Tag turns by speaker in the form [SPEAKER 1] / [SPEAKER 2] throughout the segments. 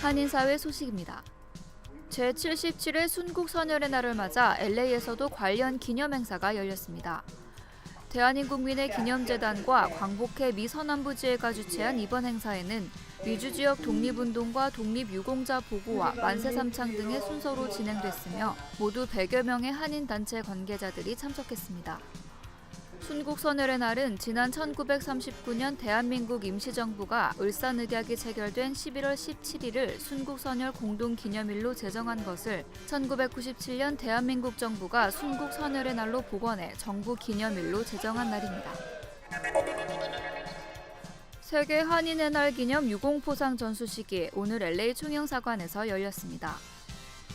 [SPEAKER 1] 한인사회 소식입니다. 제77회 순국선열의 날을 맞아 LA에서도 관련 기념행사가 열렸습니다. 대한인국민의 기념재단과 광복회 미 서남부지회가 주최한 이번 행사에는 미주 지역 독립운동과 독립유공자 보고와 만세삼창 등의 순서로 진행됐으며 모두 100여 명의 한인 단체 관계자들이 참석했습니다. 순국선열의 날은 지난 1939년 대한민국 임시정부가 울산의학이 체결된 11월 17일을 순국선열 공동기념일로 제정한 것을 1997년 대한민국 정부가 순국선열의 날로 복원해 정부 기념일로 제정한 날입니다. 세계 한인의 날 기념 유공포상 전수식이 오늘 LA 총영사관에서 열렸습니다.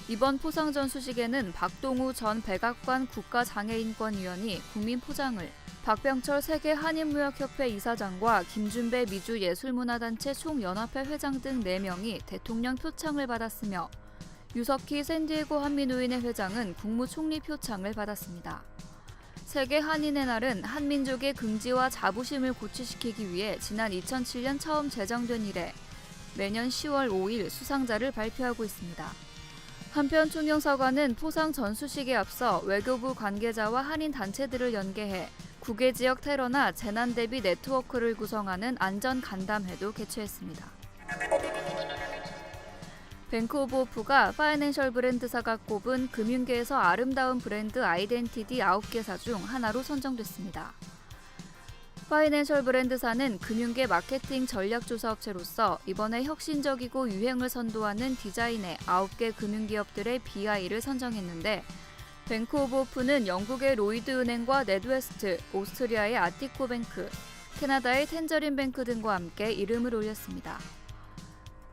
[SPEAKER 1] 이번 포상 전수식에는 박동우 전 백악관 국가장애인권위원이 국민 포장을, 박병철 세계 한인무역협회 이사장과 김준배 미주 예술문화단체 총연합회 회장 등 4명이 대통령 표창을 받았으며 유석희 샌디에고 한민노인회 회장은 국무총리 표창을 받았습니다. 세계 한인의 날은 한민족의 긍지와 자부심을 고취시키기 위해 지난 2007년 처음 제정된 이래 매년 10월 5일 수상자를 발표하고 있습니다. 한편 총영사관은 포상 전수식에 앞서 외교부 관계자와 한인 단체들을 연계해 국외 지역 테러나 재난 대비 네트워크를 구성하는 안전 간담회도 개최했습니다. 뱅크 오브 오프가 파이낸셜 브랜드사가 꼽은 금융계에서 아름다운 브랜드 아이덴티티 9개사 중 하나로 선정됐습니다. 파이낸셜 브랜드사는 금융계 마케팅 전략 조사 업체로서 이번에 혁신적이고 유행을 선도하는 디자인의 9개 금융기업들의 BI를 선정했는데 뱅크 오브 오프는 영국의 로이드 은행과 네드웨스트, 오스트리아의 아티코 뱅크, 캐나다의 텐저린 뱅크 등과 함께 이름을 올렸습니다.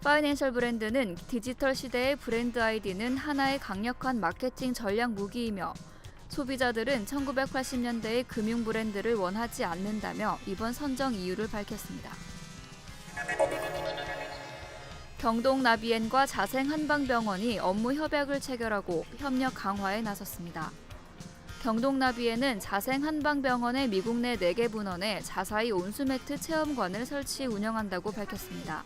[SPEAKER 1] 파이낸셜 브랜드는 디지털 시대의 브랜드 아이디는 하나의 강력한 마케팅 전략 무기이며 소비자들은 1980년대의 금융 브랜드를 원하지 않는다며 이번 선정 이유를 밝혔습니다. 경동 나비엔과 자생 한방병원이 업무 협약을 체결하고 협력 강화에 나섰습니다. 경동 나비엔은 자생 한방병원의 미국 내 4개 분원에 자사의 온수매트 체험관을 설치 운영한다고 밝혔습니다.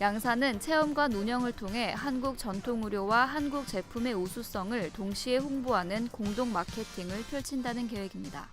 [SPEAKER 1] 양사는 체험관 운영을 통해 한국 전통 의료와 한국 제품의 우수성을 동시에 홍보하는 공동 마케팅을 펼친다는 계획입니다.